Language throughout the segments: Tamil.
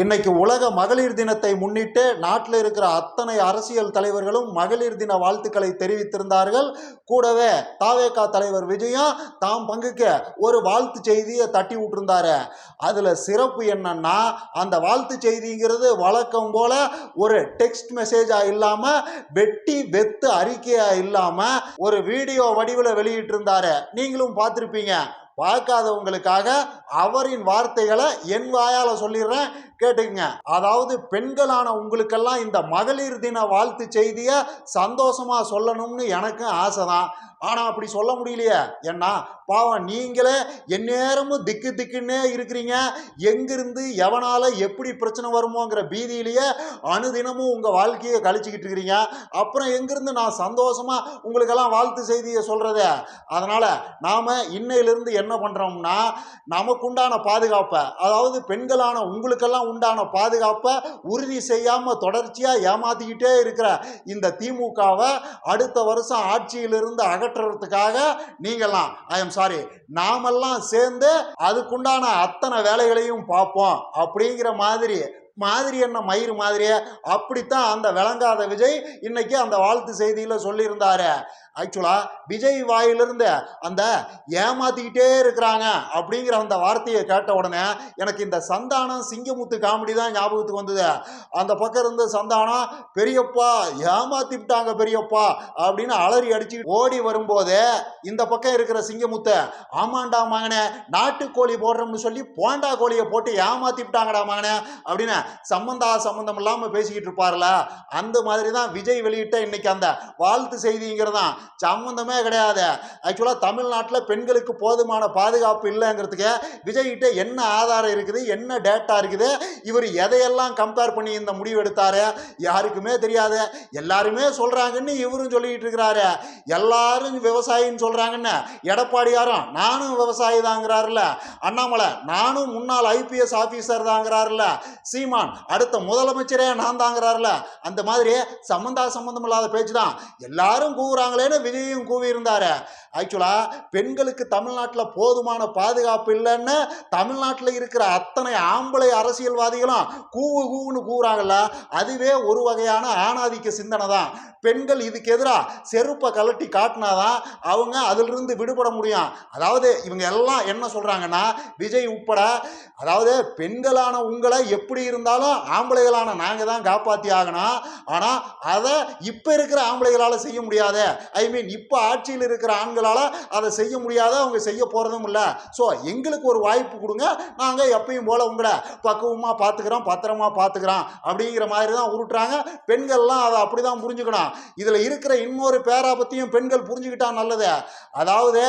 இன்னைக்கு உலக மகளிர் தினத்தை முன்னிட்டு நாட்டில் இருக்கிற அத்தனை அரசியல் தலைவர்களும் மகளிர் தின வாழ்த்துக்களை தெரிவித்திருந்தார்கள். கூடவே தாவேகா தலைவர் விஜயம் தாம் பங்குக்கு ஒரு வாழ்த்து செய்தியை தட்டி விட்டுருந்தாரு. அதில் சிறப்பு என்னன்னா அந்த வாழ்த்து செய்திங்கிறது வழக்கம் போல ஒரு டெக்ஸ்ட் மெசேஜாக இல்லாமல் வெட்டி வெத்து அறிக்கையாக இல்லாமல் ஒரு வீடியோ வடிவில் வெளியிட்டிருந்தாரு. நீங்களும் பார்த்துருப்பீங்க. பார்க்காதவங்களுக்காக அவரின் வார்த்தைகளை என் வாயால் சொல்லிடுறேன். கேட்டுக்கங்க. அதாவது பெண்களான உங்களுக்கெல்லாம் இந்த மகளிர் தின வாழ்த்து செய்தியை சந்தோஷமா சொல்லணும்னு எனக்கும் ஆசை தான் ஆனால் அப்படி சொல்ல முடியலையே. ஏன்னா பாவம் நீங்களே எந்நேரமும் திக்கு திக்குன்னே இருக்கிறீங்க. எங்கிருந்து எவனால எப்படி பிரச்சனை வருமோங்கிற பீதியிலேயே அனுதினமும் உங்கள் வாழ்க்கையை கழிச்சுக்கிட்டு இருக்கிறீங்க. அப்புறம் எங்கிருந்து நான் சந்தோஷமா உங்களுக்கெல்லாம் வாழ்த்து செய்தியை சொல்கிறதே அதனால் நாம் இன்னையிலிருந்து என்ன பண்ணுறோம்னா நமக்குண்டான பாதுகாப்பை அதாவது பெண்களான உங்களுக்கெல்லாம் உண்டான பாதுகாப்பை உறுதி செய்யாமல் தொடர்ச்சியாக ஏமாத்திக்கிட்டே இருக்கிற இந்த திமுகவை அடுத்த வருஷம் ஆட்சியிலிருந்து அகற்றுறதுக்காக நீங்கள்லாம் ஐ எம் சாரி நாமெல்லாம் சேர்ந்து அதுக்குண்டான அத்தனை வேலைகளையும் பார்ப்போம். அப்படிங்கிற மாதிரி மாதிரி என்ன மயிர் மாதிரியே? அப்படித்தான் அந்த விளங்காத விஜய் இன்னைக்கு அந்த வாழ்த்து செய்தியில் சொல்லியிருந்தாரு. ஆக்சுவலாக விஜய் வாயிலிருந்து அந்த ஏமாத்திக்கிட்டே இருக்கிறாங்க அப்படிங்கிற அந்த வார்த்தையை கேட்ட உடனே எனக்கு இந்த சந்தானம் சிங்கமுத்து காமெடி தான் ஞாபகத்துக்கு வந்தது. அந்த பக்கம் இருந்த சந்தானம் பெரியப்பா ஏமாத்தி விட்டாங்க பெரியப்பா அப்படின்னு அலறி அடிச்சு ஓடி வரும்போது இந்த பக்கம் இருக்கிற சிங்கமுத்தை ஆமாண்டா மகனே நாட்டுக்கோழி போடுறோம்னு சொல்லி போண்டா கோழியை போட்டு ஏமாத்தி விட்டாங்கடா மகனே அப்படின்னு சம்பந்தா சம்பந்தம் இல்லாமல் பேசிக்கிட்டு இருப்பார்ல. அந்த மாதிரி தான் விஜய் வெளியிட்ட இன்னைக்கு அந்த வாழ்த்து செய்திங்கிறது தான் சம்மந்தமே கிடையாது. ஆக்சுவலாக தமிழ்நாட்டில் பெண்களுக்கு போதுமான பாதுகாப்பு இல்லைங்கிறதுக்கு விஜய்கிட்ட என்ன ஆதாரம் இருக்குது என்ன டேட்டா இருக்குது இவர் எதையெல்லாம் கம்பேர் பண்ணி இந்த முடிவு எடுத்தாரு யாருக்குமே தெரியாது. எல்லாருமே சொல்கிறாங்கன்னு இவரும் சொல்லிக்கிட்டு இருக்கிறாரு. எல்லாரும் விவசாயின்னு சொல்கிறாங்கன்னு எடப்பாடியாரும் நானும் விவசாயி தாங்கிறாருல. அண்ணாமலை நானும் முன்னாள் ஐபிஎஸ் ஆஃபீஸர் தாங்கிறாருல. சீமான் அடுத்த முதலமைச்சரே நான் தாங்கிறாருல. அந்த மாதிரி சம்மந்தா சம்மந்தம் இல்லாத பேச்சு தான் எல்லாரும் கூவுறாங்களேன்னு விஜயும் கூவியிருந்தாரு ஆக்சுவலாக பெண்களுக்கு தமிழ்நாட்டில் போதுமான பாதுகாப்பு இல்லைன்னு தமிழ்நாட்டில் இருக்கிற அத்தனை ஆம்பளை அரசியல்வாதிகளும் கூவு கூவுன்னு கூவுறாங்கல்ல அதுவே ஒரு வகையான ஆணாதிக்க சிந்தனை தான். பெண்கள் இதுக்கு எதிராக செருப்பை கலட்டி காட்டினாதான் அவங்க அதிலிருந்து விடுபட முடியும். அதாவது இவங்க எல்லாம் என்ன சொல்கிறாங்கன்னா விஜய் உட்பட அதாவது பெண்களான உங்களை எப்படி இருந்தாலும் ஆம்பளைகளான நாங்கள் தான் காப்பாற்றி ஆகணும். ஆனால் அதை இப்போ இருக்கிற ஆம்பளைகளால் செய்ய முடியாது. ஐ ஐ மீன் இப்போ ஆட்சியில் இருக்கிற ஆண்களால் அதை செய்ய முடியாத அவங்க செய்ய போகிறதும் இல்லை. ஸோ எங்களுக்கு ஒரு வாய்ப்பு கொடுங்க. நாங்கள் எப்பயும் போல் உங்களை பக்குவமாக பார்த்துக்கிறோம் பத்திரமா பார்த்துக்கிறோம் அப்படிங்கிற மாதிரி தான் உருட்டுறாங்க. பெண்கள்லாம் அதை அப்படி தான் புரிஞ்சுக்கணும். இதில் இருக்கிற இன்னொரு பேராபத்தையும் பெண்கள் புரிஞ்சுக்கிட்டா நல்லது. அதாவது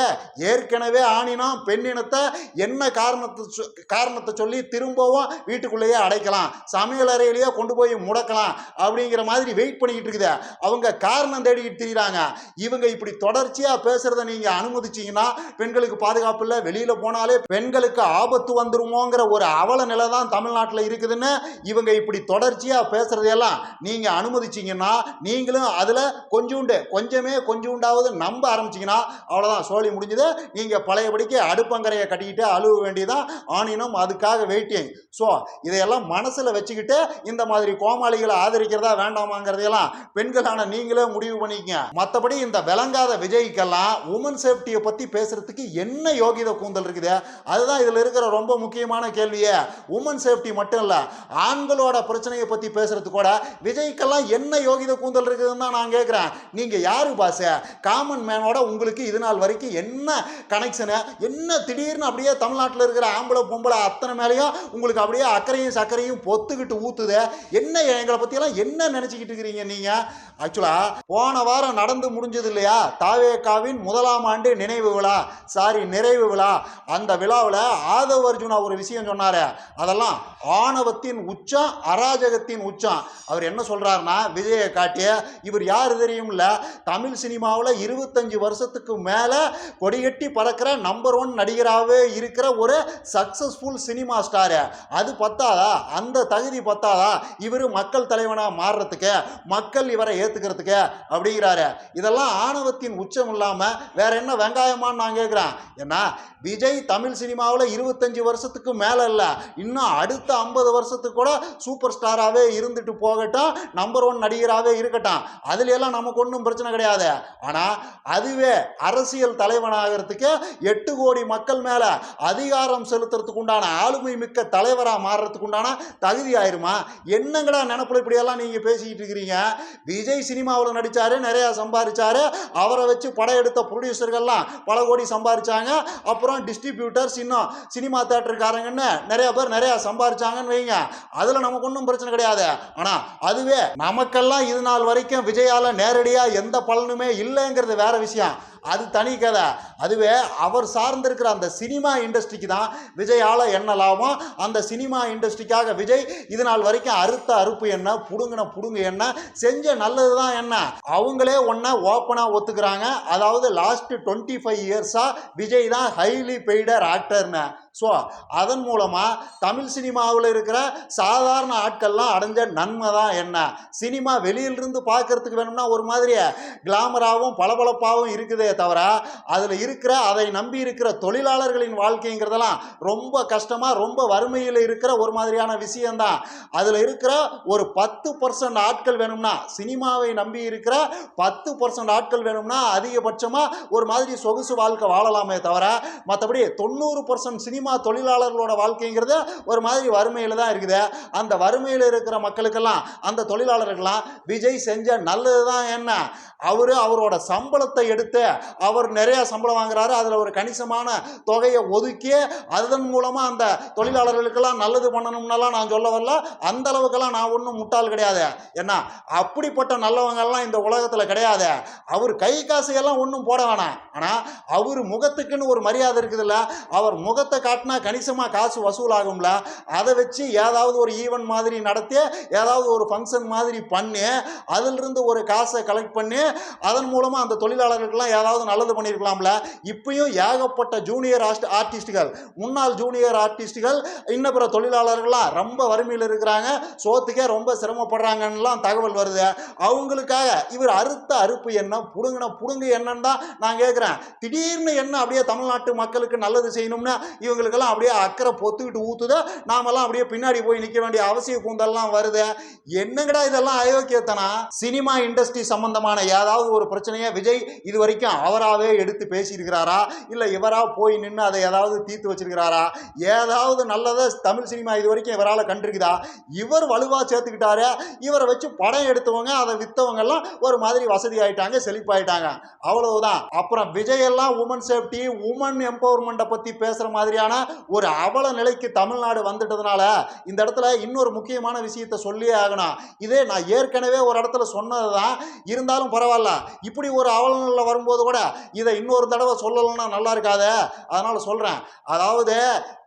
ஏற்கனவே ஆணினம் பெண்ணினத்தை என்ன காரணத்தை சொ- காரணத்தை சொல்லி திரும்பவும் வீட்டுக்குள்ளேயே அடைக்கலாம். சமையல் அறையிலேயே கொண்டு போய் முடக்கலாம் அப்படிங்கிற மாதிரி வெயிட் பண்ணிக்கிட்டு இருக்குது. அவங்க காரணம் தேடிக்கிட்டு திரியிறாங்க. இவங்க இப்படி தொடர்ச்சியாக பேசுகிறத நீங்கள் அனுமதிச்சீங்கன்னா பெண்களுக்கு பாதுகாப்பு இல்லை வெளியில் போனாலே பெண்களுக்கு ஆபத்து வந்துருமோங்கிற ஒரு அவல நிலை தான் தமிழ்நாட்டில் இருக்குதுன்னு இவங்க இப்படி தொடர்ச்சியாக பேசுகிறதையெல்லாம் நீங்கள் அனுமதிச்சீங்கன்னா நீங்களும் அதில் கொஞ்சோண்டு கொஞ்சமே கொஞ்சோண்டாவது நம்ப ஆரம்பிச்சிங்கன்னா அவ்வளோதான் சோழி முடிஞ்சது. நீங்கள் பழையபடிக்கு அடுப்பங்கரையை கட்டிக்கிட்டு அழுவ வேண்டியதான் ஆணினம் அதுக்காக வெயிட்டிங். ஸோ இதையெல்லாம் மனசில் வச்சுக்கிட்டு இந்த மாதிரி கோமாளிகளை ஆதரிக்கிறதா வேண்டாமாங்கிறதையெல்லாம் பெண்களான நீங்களே முடிவு பண்ணிக்கங்க. மற்றபடி இந்த விளங்காத விஜய்க்கெல்லாம் உமன் சேஃப்டியை பற்றி பேசுறதுக்கு என்ன யோகித கூந்தல் இருக்குது? அதுதான் இதில் இருக்கிற ரொம்ப முக்கியமான கேள்வியே. உமன் சேஃப்டி மட்டும் இல்லை ஆண்களோட பிரச்சனையை பற்றி பேசுறது கூட விஜய்க்கெல்லாம் என்ன யோகித கூந்தல் இருக்குதுன்னு தான் நான் கேட்குறேன் நீங்கள் யாரு பாச காமன் மேனோட உங்களுக்கு இது நாள் வரைக்கும் என்ன கனெக்ஷனு என்ன திடீர்னு அப்படியே தமிழ்நாட்டில் இருக்கிற ஆம்பளை பொம்பளை அத்தனை மேலேயும் உங்களுக்கு அப்படியே அக்கறையும் சக்கரையும் பொத்துக்கிட்டு ஊத்துது? என்ன எங்களை பற்றியெல்லாம் என்ன நினச்சிக்கிட்டு இருக்கிறீங்க நீங்கள் ஆக்சுவலாக போன வாரம் நடந்து முடிஞ்சது இல்லையா தாவேகாவின் முதலாம் ஆண்டு நினைவு விழா. சாரி நிறைவு விழா. அந்த விழாவில் ஆதவ அர்ஜுனா ஒரு விஷயம் சொன்னார். அதெல்லாம் ஆணவத்தின் உச்சம் அராஜகத்தின் உச்சம் அவர் என்ன சொல்கிறாருன்னா விஜயை காட்டி இவர் யார் தெரியும்ல தமிழ் சினிமாவில் இருபத்தஞ்சி வருஷத்துக்கு மேலே கொடிகட்டி பறக்கிற நம்பர் ஒன் நடிகராகவே இருக்கிற ஒரு சக்ஸஸ்ஃபுல் சினிமா ஸ்டாரு அது பத்தாதா? அந்த தகுதி பத்தாதா? இவர் மக்கள் தலைவனாக மாறுறதுக்கு மக்கள் இவரை ஏற்றுக்கிறதுக்கு அப்படிங்கிறாரு. இதெல்லாம் ஆணவத்தின் உச்சம் இல்லாமல் வேற என்ன வெங்காயமான்னு நான் கேட்குறேன் ஏன்னா விஜய் தமிழ் சினிமாவில் இருபத்தஞ்சி வருஷத்துக்கு மேலே இல்லை. இன்னும் அடுத்த ஐம்பது வருஷத்துக்கு கூட சூப்பர் ஸ்டாராகவே இருந்துட்டு போகட்டும். நம்பர் ஒன் நடிகராகவே இருக்கட்டும். அதுலெல்லாம் நமக்கு ஒன்றும் பிரச்சனை கிடையாது. ஆனால் அதுவே அரசியல் தலைவனாகிறதுக்கு எட்டு கோடி மக்கள் மேலே அதிகாரம் செலுத்துறதுக்கு உண்டான ஆளுமை மிக்க தலைவராக மாறுறதுக்கு உண்டான தகுதி ஆயிருமா? என்னங்கடா நினப்பில் இப்படியெல்லாம் நீங்கள் பேசிக்கிட்டு இருக்கிறீங்க? விஜய் சினிமாவில் நடித்தாரு நிறையா சம்பாதிச்சாரு அவரை வச்சு படம் எடுத்த ப்ரொடியூசர்கள்லாம் பல கோடி சம்பாதிச்சாங்க அப்புறம் டிஸ்ட்ரிபியூட்டர்ஸ் இன்னும் சினிமா தேட்டருக்காரங்கன்னு நிறைய பேர் நிறையா சம்பாதிச்சாங்கன்னு வைங்க. அதில் நமக்கு ஒன்றும் பிரச்சனை கிடையாது. ஆனால் அதுவே நமக்கெல்லாம் இது நாள் வரைக்கும் விஜயால நேரடியாக எந்த பலனுமே இல்லைங்கிறது வேற விஷயம். அது தனி கதை. அதுவே அவர் சார்ந்திருக்கிற அந்த சினிமா இண்டஸ்ட்ரிக்கு தான் விஜயால என்ன லாபம்? அந்த சினிமா இண்டஸ்ட்ரிக்காக விஜய் இது நாள் வரைக்கும் அறுத்த அறுப்பு என்ன? புடுங்கின புடுங்கு என்ன? செஞ்ச நல்லது தான் என்ன? அவங்களே ஒன்றா ஓப்பனாக ஒத்துக்கிறாங்க. அதாவது லாஸ்ட் டுவெண்ட்டி ஃபைவ் இயர்ஸாக விஜய் தான் ஹைலி பெய்டர் ஆக்டர்னு ஸோ அதன் மூலமாக தமிழ் சினிமாவில் இருக்கிற சாதாரண ஆட்கள்லாம் அடைஞ்ச நன்மை தான் என்ன? சினிமா வெளியிலிருந்து பார்க்கறதுக்கு வேணும்னா ஒரு மாதிரி கிளாமராகவும் பளபளப்பாகவும் இருக்குதே தவிர அதில் இருக்கிற அதை நம்பி இருக்கிற தொழிலாளர்களின் வாழ்க்கைங்கிறதெல்லாம் ரொம்ப கஷ்டமாக ரொம்ப வறுமையில் இருக்கிற ஒரு மாதிரியான விஷயம்தான். அதில் இருக்கிற ஒரு பத்து பர்சன்ட் ஆட்கள் வேணும்னா சினிமாவை நம்பி இருக்கிற பத்து பர்சன்ட் ஆட்கள் வேணும்னா அதிகபட்சமாக ஒரு மாதிரி சொகுசு வாழ்க்கை வாழலாமே தவிர மற்றபடி தொண்ணூறு பர்சன்ட் சினிமா தொழிலாளர்களோட வாழ்க்கைங்கிறது ஒரு மாதிரி வறுமையில் தான் இருக்குது. அந்த வறுமையில் இருக்கிற மக்களுக்கெல்லாம் அந்த தொழிலாளர்கள்லாம் விஜய் செஞ்ச நல்லது தான் என்ன? அவர் அவரோட சம்பளத்தை எடுத்து அவர் நிறைய சம்பளம் வாங்குறாரு. அதில் ஒரு கணிசமான தொகையை ஒதுக்கி அதன் மூலமாக அந்த தொழிலாளர்களுக்கெல்லாம் நல்லது பண்ணணும்னலாம் நான் சொல்ல வரல. அந்த அளவுக்கெல்லாம் நான் ஒன்றும் முட்டாள் கிடையாது. ஏன்னா அப்படிப்பட்ட நல்லவங்கெல்லாம் இந்த உலகத்தில் கிடையாது. அவர் கை காசையெல்லாம் ஒன்றும் போட வேணாம். ஆனால் அவர் முகத்துக்குன்னு ஒரு மரியாதை இருக்குதுல்ல? அவர் முகத்தை காட்டினா கணிசமாக காசு வசூலாகும்ல? அதை வச்சு ஏதாவது ஒரு ஈவெண்ட் மாதிரி நடத்தி ஏதாவது ஒரு ஃபங்க்ஷன் மாதிரி பண்ணி அதிலிருந்து ஒரு காசை கலெக்ட் பண்ணி அதன் மூலமாக அந்த தொழிலாளர்களுக்கெல்லாம் ஏதாவது நல்லது பண்ணியிருக்கலாம்ல? இப்பயும் ஏகப்பட்ட ஜூனியர் ஆர்ட் ஆர்டிஸ்ட்டுகள் முன்னாள் ஜூனியர் ஆர்டிஸ்ட்டுகள் இன்னும் பிற தொழிலாளர்கள்லாம் ரொம்ப வறுமையில் இருக்கிறாங்க. சோத்துக்கே ரொம்ப சிரமப்படுறாங்கன்னுலாம் தகவல் வருது. அவங்களுக்காக இவர் அறுத்த அறுப்பு என்ன புடுங்கின புடுங்கு என்னன்னு தான் நான் கேட்குறேன். திடீர்னு என்ன அப்படியே தமிழ்நாட்டு மக்களுக்கு நல்லது செய்யணும்னு இவங்களுக்கெல்லாம் அப்படியே அக்கறை பொத்துக்கிட்டு ஊற்றுதோ நாமெல்லாம் அப்படியே பின்னாடி போய் நிற்க வேண்டிய அவசிய கூந்தல்லாம் வருது. என்னங்கடா இதெல்லாம் அயோக்கியத்தனா சினிமா இண்டஸ்ட்ரி சம்பந்தமான ஏதாவது ஒரு பிரச்சனையை விஜய் இது வரைக்கும் அவராகவே எடுத்து பேசியிருக்கிறாரா? இல்லை இவராக போய் நின்று அதை ஏதாவது தீர்த்து வச்சிருக்கிறாரா? ஏதாவது நல்லதை தமிழ் சினிமா இது வரைக்கும் இவரால் கண்டிருக்குதா? இவர் வலுவாக சேர்த்துக்கிட்டாரு இவரை வச்சு படம் எடுத்தவங்க அதை விற்றவங்கெல்லாம் ஒரு மாதிரி வசதி ஆகிட்டாங்க செழிப்பாயிட்டாங்க. அவ்வளவுதான். அப்புறம் விஜய் எல்லாம் உமன் சேஃப்டி உமன் எம்பவர்மெண்ட்டை பற்றி பேசுகிற மாதிரியான ஒரு அவல நிலைக்கு தமிழ்நாடு வந்துட்டதுனால இந்த இடத்துல இன்னொரு முக்கியமான விஷயத்தை சொல்லியே ஆகணும். இதே நான் ஏற்கனவே ஒரு இடத்துல சொன்னது தான் இருந்தாலும் பரவாயில்ல. இப்படி ஒரு அவல நிலை வரும்போது கூட இதை இன்னொரு தடவை சொல்லலைன்னா நல்லா இருக்காதே. அதனால சொல்கிறேன் அதாவது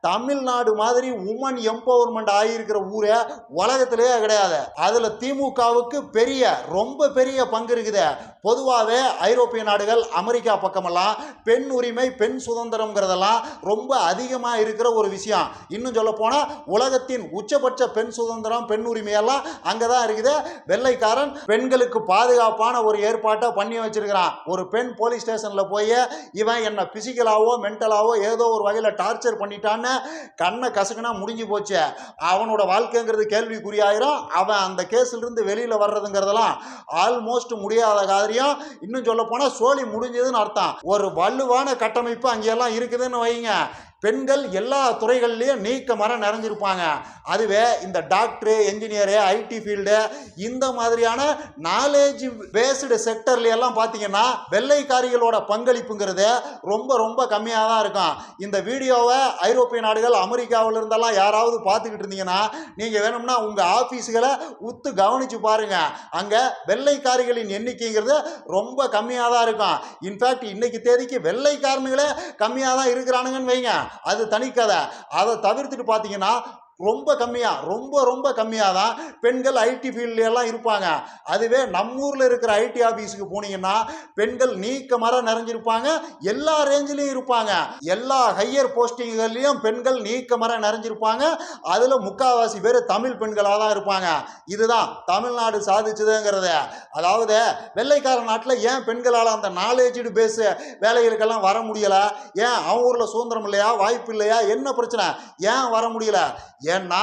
தமிழ்நாடு மாதிரி உமன் எம்பவர்மெண்ட் ஆகியிருக்கிற ஊரே உலகத்திலேயே கிடையாது. அதில் திமுகவுக்கு பெரிய ரொம்ப பெரிய பங்கு இருக்குது. பொதுவாகவே ஐரோப்பிய நாடுகள் அமெரிக்கா பக்கமெல்லாம் பெண் உரிமை பெண் சுதந்திரம்ங்கிறதெல்லாம் ரொம்ப அதிகமாக இருக்கிற ஒரு விஷயம். இன்னும் சொல்ல போனால் உலகத்தின் உச்சபட்ச பெண் சுதந்திரம் பெண் உரிமையெல்லாம் அங்கே தான் இருக்குது. வெள்ளைக்காரன் பெண்களுக்கு பாதுகாப்பான ஒரு ஏற்பாட்டை பண்ணி வச்சிருக்கிறான். ஒரு பெண் போலீஸ் ஸ்டேஷனில் போய் இவன் என்னை பிசிக்கலாவோ மென்டலாவோ ஏதோ ஒரு வகையில் டார்ச்சர் பண்ணிட்டான்னு கண்ணை கசக்குனா முடிஞ்சு போச்சு. அவனோட வாழ்க்கைங்கிறது கேள்விக்குறியாயிரும். அவன் அந்த கேஸிலிருந்து வெளியில் வர்றதுங்கிறதெல்லாம் ஆல்மோஸ்ட் முடியாத காரியம். இன்னும் சொல்ல போனால் சோழி முடிஞ்சதுன்னு அர்த்தம். ஒரு வலுவான கட்டமைப்பு அங்கெல்லாம் இருக்குதுன்னு வைங்க. பெண்கள் எல்லா துறைகள்லையும் நீக்க மரம் நிறைஞ்சிருப்பாங்க. அதுவே இந்த டாக்டரு என்ஜினியரு ஐடி ஃபீல்டு இந்த மாதிரியான நாலேஜ் பேஸ்டு செக்டர்ல எல்லாம் பார்த்தீங்கன்னா வெள்ளைக்காரிகளோட பங்களிப்புங்கிறது ரொம்ப ரொம்ப கம்மியாக தான் இருக்கும். இந்த வீடியோவை ஐரோப்பிய நாடுகள் அமெரிக்காவில் இருந்தெல்லாம் யாராவது பார்த்துக்கிட்டு இருந்தீங்கன்னா நீங்கள் வேணும்னா உங்கள் ஆஃபீஸுகளை உத்து கவனித்து பாருங்கள் அங்கே வெள்ளைக்காரிகளின் எண்ணிக்கைங்கிறது ரொம்ப கம்மியாக தான் இருக்கும் இன்ஃபேக்ட் இன்னைக்கு தேதிக்கு வெள்ளைக்காரனுங்களே கம்மியாக தான் இருக்கிறானுங்கன்னு வைங்க. அது தனிக்கதை அதை தவிர்த்துட்டு பார்த்தீங்கன்னா ரொம்ப கம்மியாக ரொம்ப ரொம்ப கம்மியாக தான் பெண்கள் ஐடி ஃபீல்ட்லாம் இருப்பாங்க. அதுவே நம்ம ஊரில் இருக்கிற ஐடி ஆஃபீஸுக்கு போனீங்கன்னா பெண்கள் நீக்க மரம் நிறைஞ்சிருப்பாங்க எல்லா ரேஞ்சிலையும் இருப்பாங்க. எல்லா ஹையர் போஸ்டிங்கள்லையும் பெண்கள் நீக்க மரம் நிறைஞ்சிருப்பாங்க அதில் முக்கால்வாசி பேர் தமிழ் பெண்களாக தான் இருப்பாங்க. இதுதான் தமிழ்நாடு சாதிச்சதுங்கிறத. அதாவது வெள்ளைக்கார நாட்டில் ஏன் பெண்களால் அந்த நாலேஜ்டு பேஸ் வேலைகளுக்கெல்லாம் வர முடியலை? ஏன் அவங்க ஊரில் சுதந்திரம் இல்லையா வாய்ப்பு இல்லையா என்ன பிரச்சனை? ஏன் வர முடியல? ஏன்னா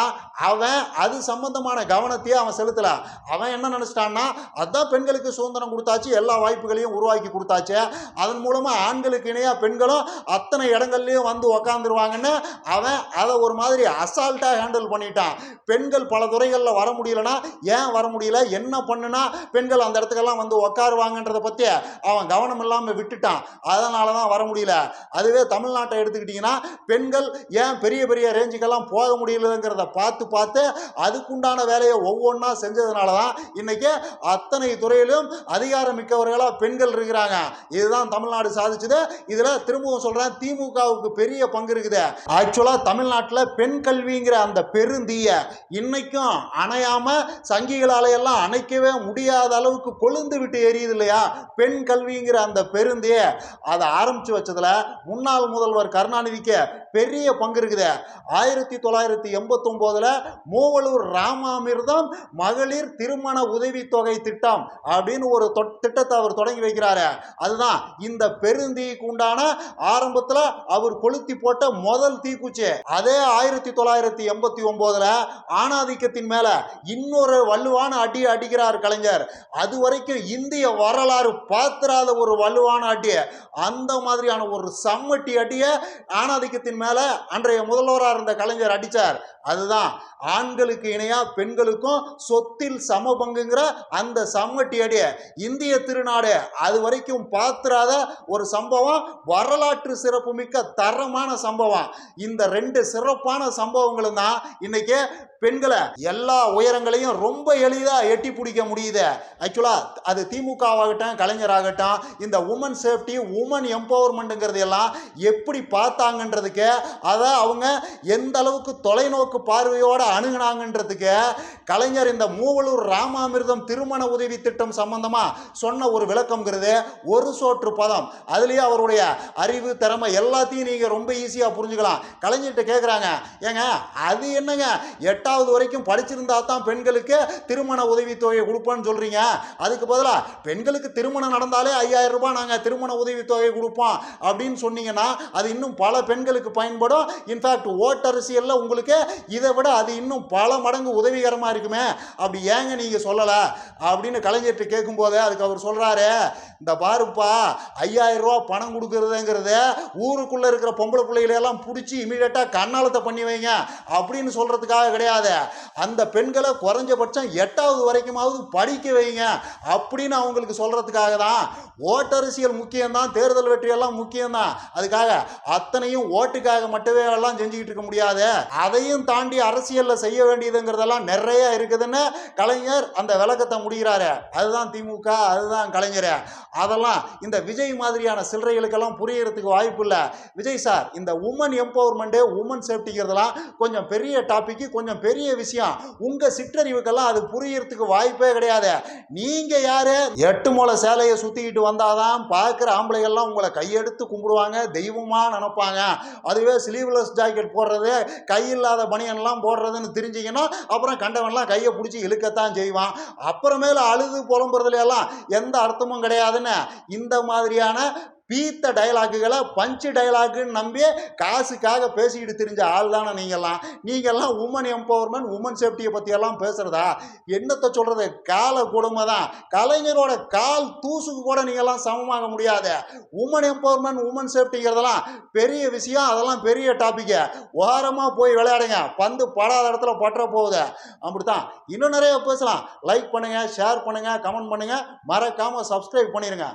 அவன் அது சம்பந்தமான கவனத்தையே அவன் செலுத்தல. அவன் என்ன நினச்சிட்டான்னா அதான் பெண்களுக்கு சுதந்திரம் கொடுத்தாச்சு எல்லா வாய்ப்புகளையும் உருவாக்கி கொடுத்தாச்சு. அதன் மூலமாக ஆண்களுக்கு இணையாக பெண்களும் அத்தனை இடங்கள்லையும் வந்து உக்காந்துருவாங்கன்னு அவன் அதை ஒரு மாதிரி அசால்ட்டாக ஹேண்டில் பண்ணிட்டான். பெண்கள் பல துறைகளில் வர முடியலன்னா ஏன் வர முடியல? என்ன பண்ணுனா பெண்கள் அந்த இடத்துக்கெல்லாம் வந்து உக்காருவாங்கன்றத பற்றி அவன் கவனம் இல்லாமல் விட்டுட்டான். அதனால தான் வர முடியல. அதுவே தமிழ்நாட்டை எடுத்துக்கிட்டிங்கன்னா பெண்கள் ஏன் பெரிய பெரிய ரேஞ்சுக்கெல்லாம் போக முடியல? முடியலங்கிறத பார்த்து பார்த்து அதுக்குண்டான வேலையை ஒவ்வொன்றா செஞ்சதுனால தான் இன்னைக்கு அத்தனை துறையிலும் அதிகாரம் மிக்கவர்களாக பெண்கள் இருக்கிறாங்க. இதுதான் தமிழ்நாடு சாதிச்சது. இதில் திரும்பவும் சொல்கிறேன் திமுகவுக்கு பெரிய பங்கு இருக்குது. ஆக்சுவலாக தமிழ்நாட்டில் பெண் கல்விங்கிற அந்த பெருந்தீய இன்னைக்கும் அணையாம சங்கிகளால எல்லாம் அணைக்கவே முடியாத அளவுக்கு கொழுந்து விட்டு எரியுது இல்லையா? பெண் கல்விங்கிற அந்த பெருந்தீய. அதை ஆரம்பிச்சு வச்சதுல முன்னாள் முதல்வர் கருணாநிதிக்கு பெரிய பங்கு இருக்குது. ஆயிரத்தி தொள்ளாயிரத்தி எண்பத்தொம்போதில் மூவலூர் ராமாமிர்தம் மகளிர் திருமண உதவித்தொகை திட்டம் அப்படின்னு ஒரு திட்டத்தை அவர் தொடங்கி வைக்கிறாரு. அதுதான் இந்த பெருந்தீக்கு உண்டான ஆரம்பத்தில் அவர் கொளுத்தி போட்ட முதல் தீக்குச்சி. அதே ஆயிரத்தி தொள்ளாயிரத்தி எண்பத்தி ஒம்போதில் ஆணாதிக்கத்தின் மேலே இன்னொரு வலுவான அடி அடிக்கிறார் கலைஞர். அது வரைக்கும் இந்திய வரலாறு பாத்திராத ஒரு வலுவான அடி. அந்த மாதிரியான ஒரு சம்மட்டி அடியை ஆணாதிக்கத்தின் மேலே அன்றைய முதல்வராக இருந்த கலைஞர் அடித்தார் அதுதான் ஆண்களுக்கு இணையா பெண்களுக்கும் சொத்தில் சம பங்குங்கிற அந்த சம்மட்டி அடி இந்திய திருநாடு. அது வரைக்கும் பார்த்துறாத ஒரு சம்பவம் வரலாற்று சிறப்புமிக்க தரமான சம்பவம். இந்த ரெண்டு சிறப்பான சம்பவங்களும் தான் இன்னைக்கு பெண்களை எல்லா உயரங்களையும் ரொம்ப எளிதாக எட்டி பிடிக்க முடியுது. ஆக்சுவலாக அது திமுகவாகட்டும் கலைஞராகட்டும் இந்த உமன் சேஃப்டி உமன் எம்பவர்மெண்ட்டுங்கிறது எல்லாம் எப்படி பார்த்தாங்கன்றதுக்கு அதை அவங்க எந்த அளவுக்கு தொலைநோக்கு பார்வையோடு அணுகுனாங்கன்றதுக்கு கலைஞர் இந்த மூவலூர் ராமாமிர்தம் திருமண உதவி திட்டம் சம்பந்தமாக சொன்ன ஒரு விளக்கம்ங்கிறது ஒரு சோற்று பதம். அதுலேயே அவருடைய அறிவு திறமை எல்லாத்தையும் நீங்கள் ரொம்ப ஈஸியாக புரிஞ்சுக்கலாம். கலைஞர்கிட்ட கேட்குறாங்க ஏங்க அது என்னங்க? எட்டாவது வரைக்கும் படிச்சிருந்தா தான் பெண்களுக்கு திருமண உதவித்தொகை கொடுப்போன்னு சொல்கிறீங்க அதுக்கு பதிலாக பெண்களுக்கு திருமணம் நடந்தாலே ஐயாயிரம் ரூபாய் நாங்கள் திருமண உதவித்தொகை கொடுப்போம் அப்படின்னு சொன்னீங்கன்னா அது இன்னும் பல பெண்களுக்கு பயன்படும். இன்ஃபேக்ட் ஓட்டரசியலில் உங்களுக்கு இதை விட அது இன்னும் பல மடங்கு உதவிகரமாக இருக்குமே. அப்படி ஏங்க நீங்கள் சொல்லலை? அப்படின்னு கலைஞர்கிட்ட கேட்கும்போது அதுக்கு அவர் சொல்கிறாரு இந்த பாருப்பா ஐயாயிரம் ரூபா பணம் கொடுக்குறதுங்கிறத ஊருக்குள்ளே இருக்கிற பொம்பளை பிள்ளைகளெல்லாம் பிடிச்சி இமீடியட்டாக கண்ணாலத்தை பண்ணி வைங்க. அப்படின்னு சொல்கிறதுக்காக கிடையாது. அந்த பெண்களை குறைஞ்சபட்சம் எட்டாவது வரைக்குமாவது படிக்க வைங்க. அப்படின்னு அவங்களுக்கு சொல்கிறதுக்காக தான். ஓட்டரசியல் முக்கியம்தான் தேர்தல் வெற்றியெல்லாம் முக்கியம்தான். அதுக்காக அத்தனையும் ஓட்டுக்காக மட்டுமே எல்லாம் செஞ்சுக்கிட்டு இருக்க முடியாது. அதையும் தாண்டி அரசியலில் செய்ய வேண்டியதுங்கிறதெல்லாம் நிறைய இருக்குதுன்னு கலைஞர் அந்த விளக்கத்தை முடிகிறாரு. அதுதான் திமுக அதுதான் கலைஞர். அதெல்லாம் இந்த விஜய் மாதிரியான சில்லறைகளுக்கெல்லாம் புரியறதுக்கு வாய்ப்பு இல்லை. விஜய் சார் இந்த உமன் எம்பவர்மெண்ட்டு உமன் சேஃப்டிங்கிறதெல்லாம் கொஞ்சம் பெரிய டாபிக்கு கொஞ்சம் பெரிய விஷயம். உங்கள் சிற்றறிவுக்கெல்லாம் அது புரியறதுக்கு வாய்ப்பே கிடையாது. நீங்கள் யார்? எட்டு மூளை சேலையை சுற்றிக்கிட்டு வந்தாதான் பார்க்குற ஆம்பளைகள்லாம் உங்களை கையெடுத்து கும்பிடுவாங்க தெய்வமாக நினைப்பாங்க. அதுவே ஸ்லீவ்லெஸ் ஜாக்கெட் போடுறது கை இல்லாத பனியன்லாம் போடுறதுன்னு தெரிஞ்சிங்கன்னா அப்புறம் கண்டவன்லாம் கையை பிடிச்சி இழுக்கத்தான் செய்வான். அப்புறமேல அழுது புலம்புறதுல எல்லாம் எந்த அர்த்தமும் கிடையாதுன்னு இந்த மாதிரியான பீத்த டைலாக்குகளை பஞ்சு டைலாக்குன்னு நம்பி காசுக்காக பேசிக்கிட்டு தெரிஞ்ச ஆள் தானே நீங்கள்லாம் நீங்கள்லாம் உமன் எம்பவர்மெண்ட் உமன் சேஃப்டியை பற்றியெல்லாம் பேசுகிறதா என்னத்தை சொல்கிறது கால கொடுமை தான். கலைஞரோட கால் தூசுக்கு கூட நீங்கள்லாம் சமமாக முடியாது. உமன் எம்பவர்மெண்ட் உமன் சேஃப்டிங்கிறதெல்லாம் பெரிய விஷயம். அதெல்லாம் பெரிய டாப்பிக்கு ஓரமாக போய் விளையாடுங்க. பந்து படாத இடத்துல பற்ற போகுது. அப்படித்தான். இன்னும் நிறைய பேசலாம். லைக் பண்ணுங்கள் ஷேர் பண்ணுங்கள் கமெண்ட் பண்ணுங்கள் மறக்காமல் சப்ஸ்கிரைப் பண்ணிடுங்க